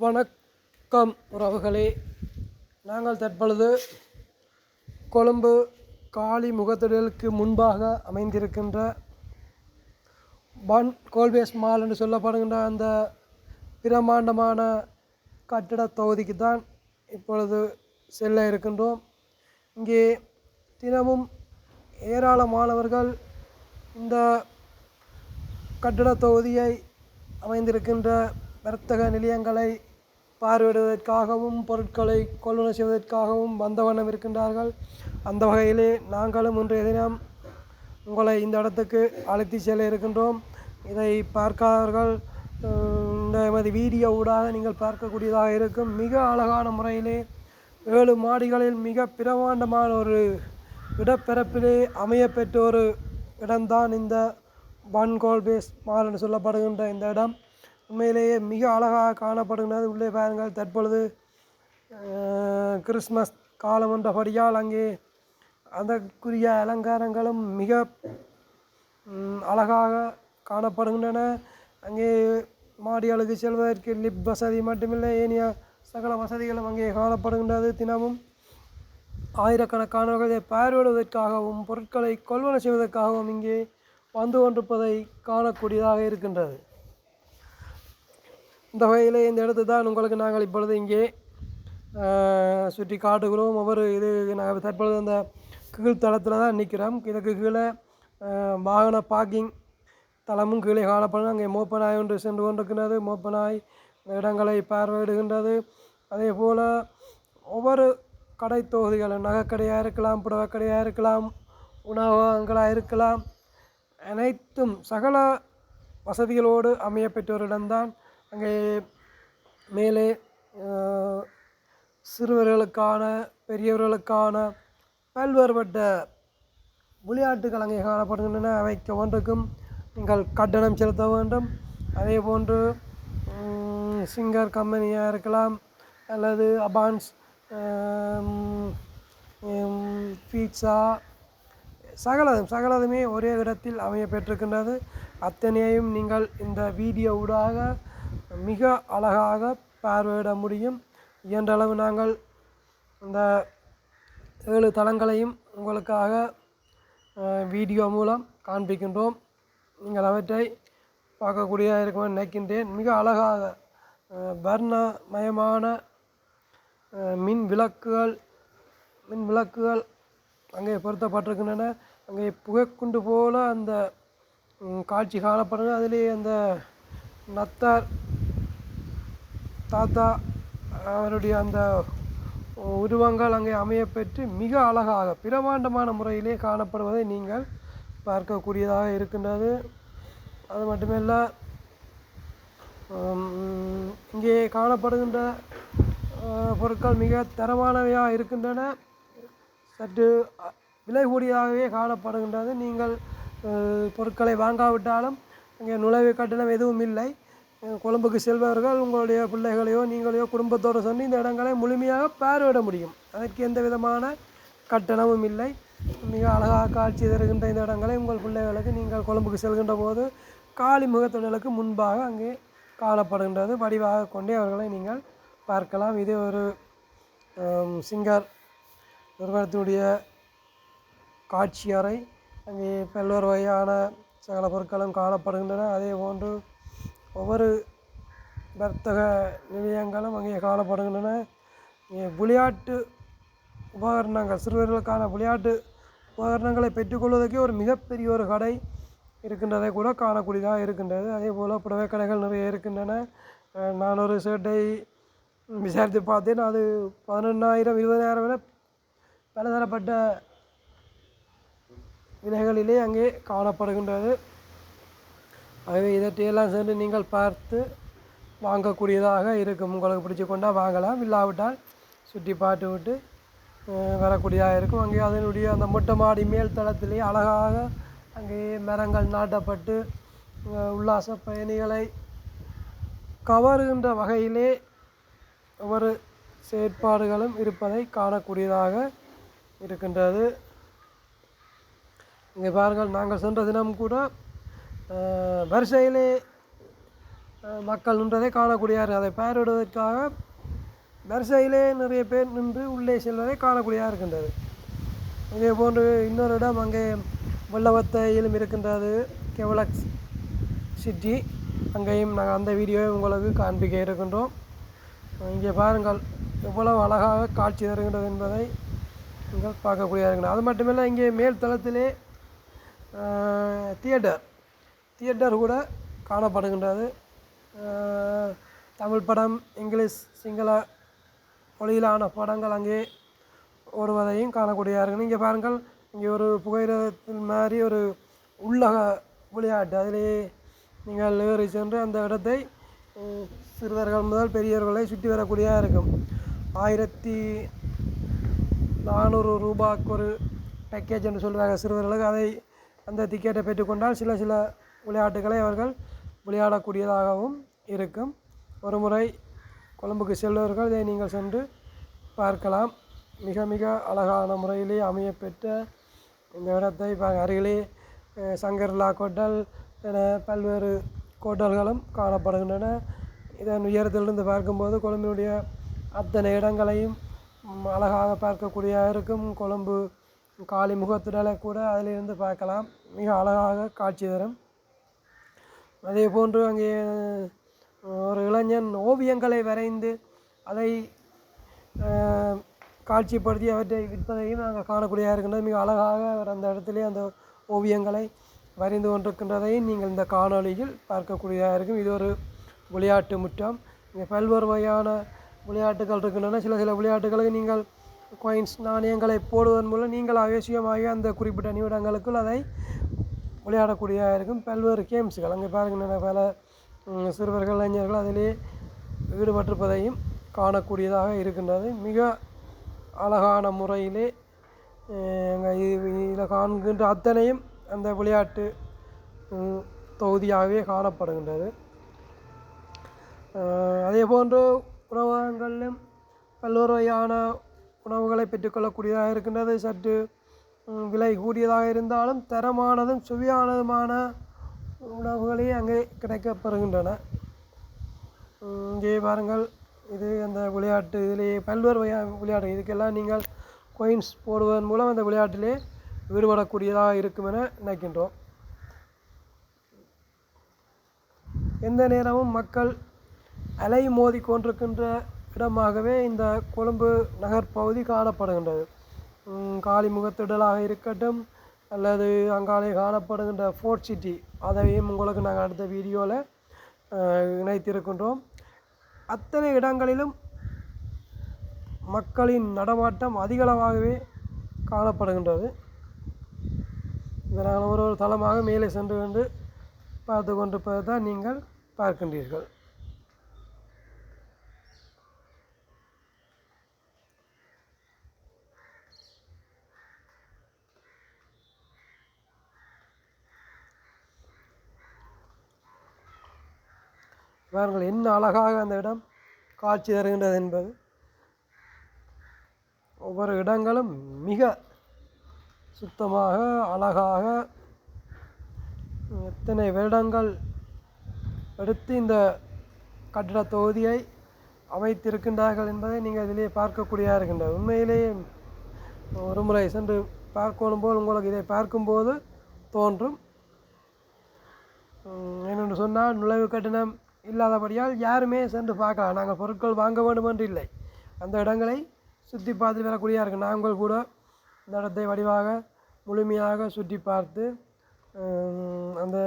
வணக்கம் உறவுகளே. நாங்கள் தற்பொழுது கொழும்பு காளி முகத்திடலுக்கு முன்பாக அமைந்திருக்கின்ற பன் கோல்பேஸ் மால் என்று சொல்லப்படுகின்ற அந்த பிரமாண்டமான கட்டிட தொகுதிக்கு தான் இப்பொழுது செல்ல இருக்கின்றோம். இங்கே தினமும் ஏராளமானவர்கள் இந்த கட்டிட தொகுதியை அமைந்திருக்கின்ற வர்த்தக நிலையங்களை பார்வையிடுவதற்காகவும் பொருட்களை கொள்வனவு செய்வதற்காகவும் வந்த வண்ணம் இருக்கின்றார்கள். அந்த வகையிலே நாங்களும் இன்றைய தினம் உங்களை இந்த இடத்துக்கு அழைத்து செல்ல இருக்கின்றோம். இதை பார்க்காதவர்கள் இந்த எமது வீடியோ ஊடாக நீங்கள் பார்க்கக்கூடியதாக இருக்கும். மிக அழகான முறையிலே ஏழு மாடிகளில் மிக பிரமாண்டமான ஒரு இடப்பிறப்பிலே அமையப்பெற்ற ஒரு இடம்தான் இந்த ஒன் கோல்பேஸ் மால் என்று சொல்லப்படுகின்ற இந்த இடம். உண்மையிலேயே மிக அழகாக காணப்படுகின்றது உள்ளே பாருங்கள் தற்பொழுது கிறிஸ்மஸ் காலம் என்றபடியால் அங்கே அதற்குரிய அலங்காரங்களும் மிக அழகாக காணப்படுகின்றன. அங்கே மாடியாளுக்கு செல்வதற்கு லிப் வசதி மட்டுமில்லை. ஏனைய சகல வசதிகளும் அங்கே காணப்படுகின்றது. தினமும் ஆயிரக்கணக்கானவர்களை பார்வையிடுவதற்காகவும் பொருட்களை கொள்வனை செய்வதற்காகவும் இங்கே வந்து கொண்டிருப்பதை காணக்கூடியதாக இருக்கின்றது. இந்த வகையில் இந்த இடத்து தான் உங்களுக்கு நாங்கள் இப்பொழுது இங்கே சுற்றி காட்டுகிறோம். ஒவ்வொரு இது நாங்கள் தற்பொழுது அந்த கீழ் தளத்தில் தான் நிற்கிறோம். இதுக்கு கீழே வாகன பார்க்கிங் தளமும் கீழே காணப்படும். அங்கே மோப்பநாய் ஒன்று சென்று கொண்டிருக்கின்றது மோப்பநாய் இடங்களை பார்வையிடுகின்றது. அதே போல் ஒவ்வொரு கடை தொகுதிகளும் நகைக்கடையாக இருக்கலாம் புடவைக்கடையாக இருக்கலாம் உணவகங்களாக இருக்கலாம் அனைத்தும் சகல வசதிகளோடு அமையப்பெற்ற ஒரு இடம்தான். அங்கே மேலே சிறுவர்களுக்கான பெரியவர்களுக்கான பல்வேறுபட்ட விளையாட்டுகள் அங்கே காணப்படுகின்றன. அவைக்கு ஒன்றுக்கும் நீங்கள் கட்டணம் செலுத்த வேண்டும். அதே போன்று சிங்கர் கம்பெனியாக இருக்கலாம் அல்லது அபான்ஸ் பீட்சா சகலதும் சகலதுமே ஒரே இடத்தில் அமைய பெற்றிருக்கின்றது. அத்தனையையும் நீங்கள் இந்த வீடியோ ஊடாக மிக அழகாக பார்வையிட முடியும். இயன்றளவு நாங்கள் இந்த ஏழு தளங்களையும் உங்களுக்காக வீடியோ மூலம் காண்பிக்கின்றோம். நீங்கள் அவற்றை பார்க்கக்கூடியதாக இருக்கும் நினைக்கின்றேன். மிக அழகாக வர்ணமயமான மின் விளக்குகள் மின் விளக்குகள் அங்கே பொருத்தப்பட்டிருக்கின்றன. அங்கே புகைக்குண்டு போல அந்த காட்சி காணப்படுது. அதிலே அந்த நத்தார் தாத்தா அவருடைய அந்த உருவங்கள் அங்கே அமையப்பெற்று மிக அழகாக பிரமாண்டமான முறையிலே காணப்படுவதை நீங்கள் பார்க்கக்கூடியதாக இருக்கின்றது. அது மட்டுமல்ல இங்கே காணப்படுகின்ற பொருட்கள் மிக தரமானவையாக இருக்கின்றன. சற்று விலை கூடியதாகவே காணப்படுகின்றது. நீங்கள் பொருட்களை வாங்காவிட்டாலும் இங்கே நுழைவு கட்டணம் எதுவும் இல்லை. கொழும்புக்கு செல்பவர்கள் உங்களுடைய பிள்ளைகளையோ நீங்களையோ குடும்பத்தோடு சென்று இந்த இடங்களை முழுமையாக பார்வையிட முடியும். அதற்கு எந்த விதமான கட்டணமும் இல்லை. மிக அழகாக காட்சி தருகின்ற இந்த இடங்களை உங்கள் பிள்ளைகளுக்கு நீங்கள் கொழும்புக்கு செல்கின்ற போது காளி முகத்தொழிலுக்கு முன்பாக அங்கே காணப்படுகின்றது. வடிவாக கொண்டே அவர்களை நீங்கள் பார்க்கலாம். இது ஒரு சிங்கர் நிறுவனத்தினுடைய காட்சி அறை. அங்கே பல்வேறு வகையான சகல பொருட்களும் காணப்படுகின்றன. அதே போன்று ஒவ்வொரு வர்த்தக நிலையங்களும் அங்கே காணப்படுகின்றன. இங்கே விளையாட்டு உபகரணங்கள் சிறுவர்களுக்கான விளையாட்டு உபகரணங்களை பெற்றுக்கொள்வதற்கே ஒரு மிகப்பெரிய ஒரு கடை இருக்கின்றதை கூட காணக்கூடியதாக இருக்கின்றது. அதே போல் புடவை கடைகள் நிறைய இருக்கின்றன. நான் ஒரு ஷர்ட்டை விசாரித்து பார்த்தேன். அது பதினொன்றாயிரம் இருபதாயிரம் என பலதரப்பட்ட விலைகளிலே அங்கே காணப்படுகின்றது. ஆகவே இதற்றையெல்லாம் சென்று நீங்கள் பார்த்து வாங்கக்கூடியதாக இருக்கும். உங்களுக்கு பிடிச்சி கொண்டா வாங்கலாம். இல்லாவிட்டால் சுற்றி பார்த்து விட்டு வரக்கூடியதாக இருக்கும். அங்கே அதனுடைய அந்த மொட்டை மாடி மேல் தளத்திலே அழகாக அங்கே மரங்கள் நாட்டப்பட்டு உல்லாச பயணிகளை கவருகின்ற வகையிலே ஒவ்வொரு செயற்பாடுகளும் இருப்பதை காணக்கூடியதாக இருக்கின்றது. இங்கே பாருங்கள் நாங்கள் சென்ற தினம் கூட வரிசையிலே மக்கள் நின்றதை காணக்கூடியார். அதை பெயரிடுவதற்காக வரிசையிலே நிறைய பேர் நின்று உள்ளே செல்வதை காணக்கூடியதாக இருக்கின்றது. இதே போன்று இன்னொரு இடம் அங்கே வெள்ளவத்தையிலும் இருக்கின்றது கெவலக்ஸ் சிட்டி. அங்கேயும் நாங்கள் அந்த வீடியோவை உங்களுக்கு காண்பிக்க இருக்கின்றோம். இங்கே பாருங்கள் எவ்வளவு அழகாக காட்சி தருகின்றது என்பதை நீங்கள் பார்க்கக்கூடியதாக இருக்கின்றது அது மட்டுமில்லை இங்கே மேல் தளத்திலே தியேட்டர். தியேட்டர் கூட காணப்படுகின்றது. தமிழ் படம் இங்கிலீஷ் சிங்கள மொழியிலான படங்கள் அங்கே வருவதையும் காணக்கூடியதாக இங்கே பாருங்கள் இங்கே ஒரு புகையிரதத்தின் மாதிரி ஒரு உள்ளக விளையாட்டு. அதிலேயே நீங்கள் ஏறி சென்று அந்த இடத்தை சிறுவர்கள் முதல் பெரியவர்களை சுற்றி வரக்கூடியதாக இருக்கும். ஆயிரத்தி நானூறு ரூபாய்க்கு ஒரு பேக்கேஜ் என்று சொல்கிறாங்க சிறுவர்களுக்கு. அதை அந்த டிக்கெட்டை பெற்றுக்கொண்டால் சில சில விளையாட்டுகளை அவர்கள் விளையாடக்கூடியதாகவும் இருக்கும். ஒரு முறை கொழும்புக்கு செல்வர்கள் இதை நீங்கள் சென்று பார்க்கலாம். மிக மிக அழகான முறையிலே அமையப்பெற்ற இந்த இடத்தை அருகிலே சங்கர்லா கோட்டல் என பல்வேறு கோட்டல்களும் காணப்படுகின்றன. இதன் உயரத்திலிருந்து பார்க்கும்போது கொழும்பினுடைய அத்தனை இடங்களையும் அழகாக பார்க்கக்கூடிய இருக்கும். கொழும்பு காளி முகத்திடலை கூட அதிலிருந்து பார்க்கலாம். மிக அழகாக காட்சி தரும். அதே போன்று அங்கே ஒரு இளைஞன் ஓவியங்களை வரைந்து அதை காட்சிப்படுத்தி அவற்றை விற்பதையும் நாங்கள் காணக்கூடியதாக இருக்கின்றது. மிக அழகாக அவர் அந்த இடத்திலே அந்த ஓவியங்களை வரைந்து கொண்டிருக்கின்றதையும் நீங்கள் இந்த காணொளியில் பார்க்கக்கூடியதாக இருக்கும். இது ஒரு விளையாட்டு முற்றம். இங்கே பல்வேறு வகையான விளையாட்டுகள் இருக்கின்றன. சில சில விளையாட்டுகளுக்கு நீங்கள் கோயின்ஸ் நாணயங்களை போடுவதன் மூலம் நீங்கள் அவசியமாக அந்த குறிப்பிட்ட நிமிடங்களுக்குள் அதை விளையாடக்கூடியதாக இருக்கும். பல்வேறு கேம்ஸுகள் அங்கே பாருங்கள் பல சிறுவர்கள் இளைஞர்கள் அதிலே ஈடுபட்டிருப்பதையும் காணக்கூடியதாக இருக்கின்றது. மிக அழகான முறையிலே இதில் காண்கின்ற அத்தனையும் அந்த விளையாட்டு தொகுதியாகவே காணப்படுகின்றது. அதே போன்று உணவகங்களிலும் பல்வேறு வகையான உணவுகளை பெற்றுக்கொள்ளக்கூடியதாக இருக்கின்றது. சற்று விலை கூடியதாக இருந்தாலும் தரமானதும் சுவையானதுமான உணவுகளே அங்கே கிடைக்கப்படுகின்றன. இங்கே பாருங்கள் இது அந்த விளையாட்டு இதிலேயே பல்வேறு வகையான விளையாட்டு இதுக்கெல்லாம் நீங்கள் கொயின்ஸ் போடுவதன் மூலம் அந்த விளையாட்டிலே ஈடுபடக்கூடியதாக இருக்கும் என நினைக்கின்றோம். எந்த நேரமும் மக்கள் அலை மோதி கொண்டிருக்கின்ற இடமாகவே இந்த கொழும்பு நகர் பகுதி காணப்படுகின்றது. காளி முகத்திடலாக இருக்கட்டும். அல்லது அங்காலே காணப்படுகின்ற ஃபோர்ட் சிட்டி அதையும் உங்களுக்கு நாங்கள் அடுத்த வீடியோவில் இணைத்திருக்கின்றோம். அத்தனை இடங்களிலும் மக்களின் நடமாட்டம் அதிகளவாகவே காணப்படுகின்றது. இதை நாங்கள் ஒரு ஒரு தளமாக மேலே சென்று கொண்டு பார்த்து கொண்டு தான் நீங்கள் பார்க்கின்றீர்கள். பாருங்கள் என்ன அழகாக அந்த இடம் காட்சி தருகின்றது என்பது ஒவ்வொரு இடங்களும் மிக சுத்தமாக அழகாக எத்தனை வருடங்கள் எடுத்து இந்த கட்டிட தொகுதியை அமைத்திருக்கின்றார்கள் என்பதை நீங்கள் இதிலே பார்க்கக்கூடியதாக இருக்கின்றது. உண்மையிலேயே ஒரு முறை சென்று பார்க்கணும் போல் உங்களுக்கு இதை பார்க்கும்போது தோன்றும். என்னென்று ஏனென்று சொன்னால் நுழைவு கட்டணம் இல்லாதபடியால் யாருமே சென்று பார்க்கலாம். நாங்கள் பொருட்கள் வாங்க வேண்டும் என்று இல்லை. அந்த இடங்களை சுற்றி பார்த்து வரக்கூடியதாக இருக்குது நாங்கள் கூட இந்த இடத்தை வடிவாக முழுமையாக சுற்றி பார்த்து அந்த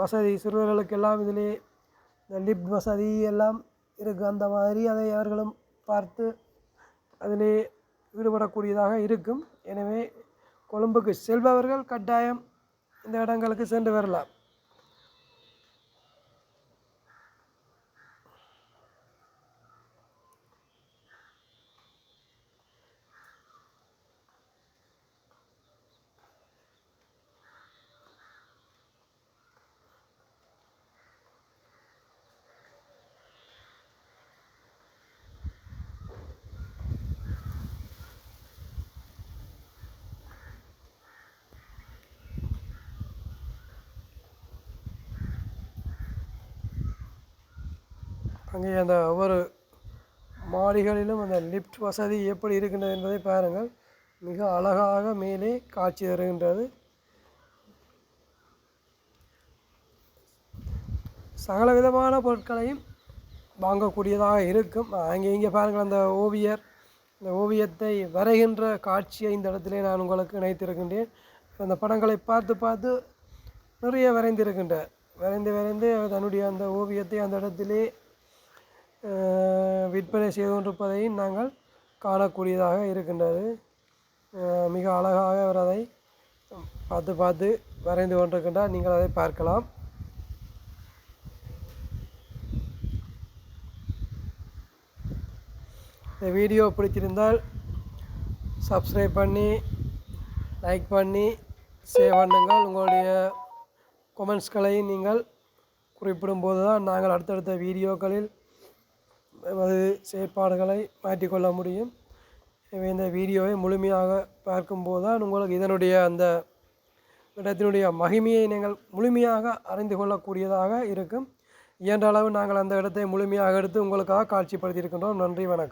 வசதி சிறுவர்களுக்கெல்லாம் இதிலே இந்த லிஃப்ட் வசதி எல்லாம் இருக்குது அந்த மாதிரி அதை அவர்களும் பார்த்து அதிலே ஈடுபடக்கூடியதாக இருக்கும். எனவே கொழும்புக்கு செல்பவர்கள் கட்டாயம் இந்த இடங்களுக்கு சென்று வரலாம். அங்கே அந்த ஒவ்வொரு மாடிகளிலும் அந்த லிஃப்ட் வசதி எப்படி இருக்கின்றது என்பதை பாருங்கள். மிக அழகாக மேலே காட்சி தருகின்றது. சகல விதமான பொருட்களையும் வாங்கக்கூடியதாக இருக்கும். அங்கே இங்கே பாருங்கள் அந்த ஓவியர் இந்த ஓவியத்தை வரைகின்ற காட்சியை இந்த இடத்திலே நான் உங்களுக்கு இணைத்திருக்கின்றேன். அந்த படங்களை பார்த்து பார்த்து நிறைய வரைந்திருக்கின்றார். வரைந்து வரைந்து தன்னுடைய அந்த ஓவியத்தை அந்த இடத்திலே விற்பனை செய்து கொண்டிருப்பதையும் நாங்கள் காணக்கூடியதாக இருக்கின்றது. மிக அழகாக அவர் அதை பார்த்து பார்த்து வரைந்து கொண்டிருக்கின்றார். நீங்கள் அதை பார்க்கலாம். இந்த வீடியோ பிடிச்சிருந்தால் சப்ஸ்கிரைப் பண்ணி லைக் பண்ணி சேவ் பண்ணுங்கள். உங்களுடைய கொமெண்ட்ஸ்களை நீங்கள் குறிப்பிடும்போது தான் நாங்கள் அடுத்தடுத்த வீடியோக்களில் எமது செயற்பாடுகளை மாற்றிக்கொள்ள முடியும். எனவே இந்த வீடியோவை முழுமையாக பார்க்கும்போது தான் உங்களுக்கு இதனுடைய அந்த இடத்தினுடைய மகிமையை நீங்கள் முழுமையாக அறிந்து கொள்ளக்கூடியதாக இருக்கும். இயன்ற அளவு நாங்கள் அந்த இடத்தை முழுமையாக எடுத்து உங்களுக்காக காட்சிப்படுத்தியிருக்கின்றோம். நன்றி வணக்கம்.